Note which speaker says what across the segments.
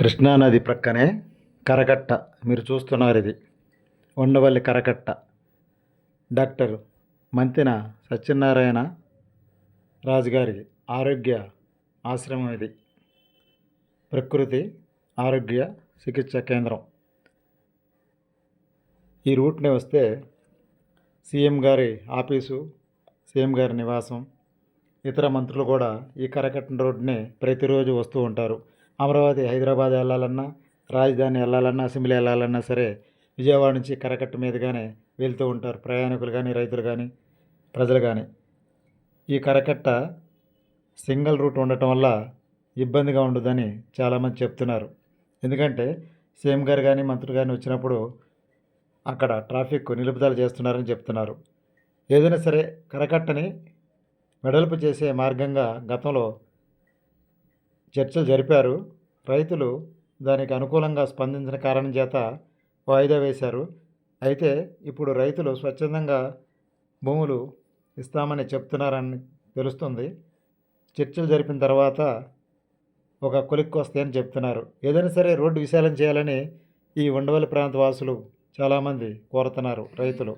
Speaker 1: కృష్ణానది ప్రక్కనే కరకట్ట. మీరు చూస్తున్నారు ఇది. ఉండవల్లి కరకట్ట. డాక్టర్ మంతెన సత్యనారాయణ రాజు గారి ఆరోగ్య ఆశ్రమం ఇది. ప్రకృతి ఆరోగ్య చికిత్స కేంద్రం. ఈ రూట్ని వస్తే సీఎం గారి ఆఫీసు సీఎం గారి నివాసం ఇతర మంత్రులు కూడా ఈ కరకట్ట రోడ్డుని ప్రతిరోజు వస్తూ ఉంటారు. అమరావతి హైదరాబాద్ వెళ్ళాలన్నా రాజధాని వెళ్ళాలన్నా అసెంబ్లీ వెళ్ళాలన్నా సరే విజయవాడ నుంచి కరకట్ట మీదుగానే వెళ్తూ ఉంటారు. ప్రయాణికులు కానీ రైతులు కానీ ప్రజలు కానీ ఈ కరకట్ట సింగిల్ రూట్ ఉండటం వల్ల ఇబ్బందిగా ఉండదని చాలామంది చెప్తున్నారు. ఎందుకంటే సీఎం గారు కానీ మంత్రులు కానీ వచ్చినప్పుడు అక్కడ ట్రాఫిక్ నిలుపుదల చేస్తున్నారని చెప్తున్నారు. ఏదైనా సరే కరకట్టని వెడల్పు చేసే మార్గంగా గతంలో చర్చలు జరిపారు. రైతులు దానికి అనుకూలంగా స్పందించిన కారణం చేత వాయిదా వేశారు. అయితే ఇప్పుడు రైతులు స్వచ్ఛందంగా భూములు ఇస్తామని చెప్తున్నారని తెలుస్తుంది. చర్చలు జరిపిన తర్వాత ఒక కొలిక్కి వస్తాయని చెప్తున్నారు. ఏదైనా సరే రోడ్డు విశాలం చేయాలని ఈ ఉండవల్లి ప్రాంత వాసులు చాలామంది కోరుతున్నారు రైతులు.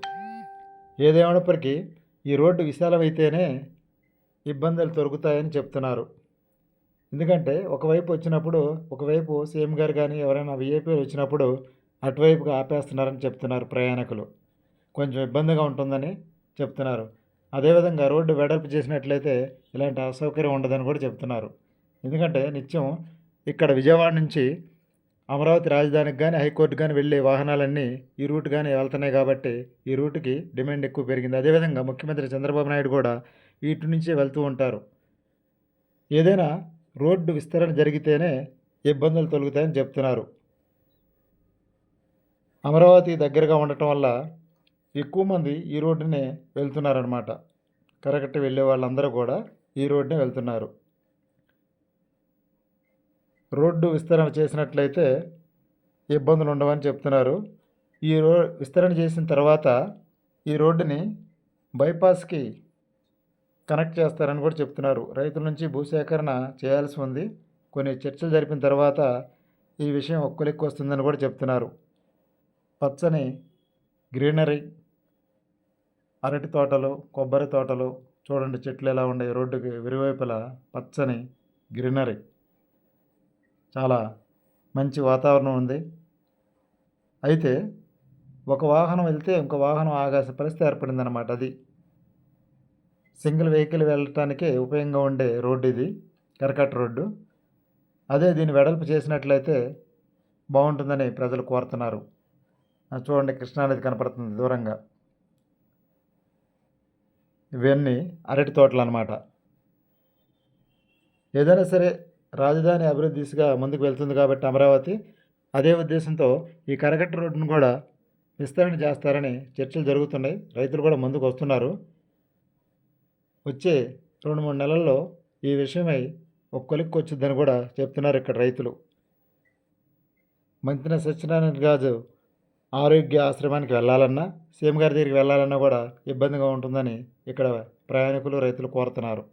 Speaker 1: ఏదేమైనప్పటికీ ఈ రోడ్డు విశాలమైతేనే ఇబ్బందులు తొలగుతాయని చెప్తున్నారు. ఎందుకంటే ఒకవైపు వచ్చినప్పుడు ఒకవైపు సీఎం గారు కానీ ఎవరైనా విఐపీలు వచ్చినప్పుడు అటువైపుగా ఆపేస్తున్నారని చెప్తున్నారు ప్రయాణికులు. కొంచెం ఇబ్బందిగా ఉంటుందని చెప్తున్నారు. అదేవిధంగా రోడ్డు వెడల్పు చేసినట్లయితే ఇలాంటి అసౌకర్యం ఉండదని కూడా చెప్తున్నారు. ఎందుకంటే నిత్యం ఇక్కడ విజయవాడ నుంచి అమరావతి రాజధానికి కానీ హైకోర్టు కానీ వెళ్ళే వాహనాలన్నీ ఈ రూట్ కానీ వెళ్తున్నాయి కాబట్టి ఈ రూట్కి డిమాండ్ ఎక్కువ పెరిగింది. అదేవిధంగా ముఖ్యమంత్రి చంద్రబాబు నాయుడు కూడా ఇటు నుంచే వెళ్తూ ఉంటారు. ఏదైనా రోడ్డు విస్తరణ జరిగితేనే ఇబ్బందులు తొలగుతాయని చెప్తున్నారు. అమరావతి దగ్గరగా ఉండటం వల్ల ఎక్కువ మంది ఈ రోడ్డునే వెళ్తున్నారనమాట కరకట్ట వెళ్ళే వాళ్ళందరూ కూడా ఈ రోడ్డునే వెళ్తున్నారు. రోడ్డు విస్తరణ చేసినట్లయితే ఇబ్బందులు ఉండవని చెప్తున్నారు. ఈ రో విస్తరణ చేసిన తర్వాత ఈ రోడ్డుని బైపాస్కి కనెక్ట్ చేస్తారని కూడా చెప్తున్నారు. రైతుల నుంచి భూసేకరణ చేయాల్సి ఉంది. కొన్ని చర్చలు జరిపిన తర్వాత ఈ విషయం ఒక్కలెక్కు వస్తుందని కూడా చెప్తున్నారు. పచ్చని గ్రీనరీ అరటి తోటలు కొబ్బరి తోటలు చూడండి చెట్లు ఎలా ఉన్నాయి. రోడ్డుకి ఇరువైపులా పచ్చని గ్రీనరీ. చాలా మంచి వాతావరణం ఉంది. అయితే ఒక వాహనం వెళ్తే ఇంకో వాహనం ఆగాల్సిన పరిస్థితి ఏర్పడిందన్నమాట అది. సింగిల్ వెహికల్ వెళ్ళటానికి ఉపయోగంగా ఉండే రోడ్డు ఇది కరకట్ట రోడ్డు. అదే దీన్ని వెడల్పు చేసినట్లయితే బాగుంటుందని ప్రజలు కోరుతున్నారు. చూడండి కృష్ణానది కనపడుతుంది దూరంగా. ఇవన్నీ అరటి తోటలు అన్నమాట ఏదైనా సరే రాజధాని అభివృద్ధి దిశగా ముందుకు వెళ్తుంది కాబట్టి అమరావతి అదే ఉద్దేశంతో ఈ కరకట్ట రోడ్డును కూడా విస్తరణ చేస్తారని చర్చలు జరుగుతున్నాయి. రైతులు కూడా ముందుకు వస్తున్నారు. వచ్చే రెండు మూడు నెలల్లో ఈ విషయమై ఒక కొలిక్కి వచ్చిందని కూడా చెప్తున్నారు ఇక్కడ రైతులు. మంతిన సత్యనారాయణ రాజు ఆరోగ్య ఆశ్రమానికి వెళ్ళాలన్నా సీఎం గారి దగ్గరికి వెళ్ళాలన్నా కూడా ఇబ్బందిగా ఉంటుందని ఇక్కడ ప్రయాణికులు రైతులు కోరుతున్నారు.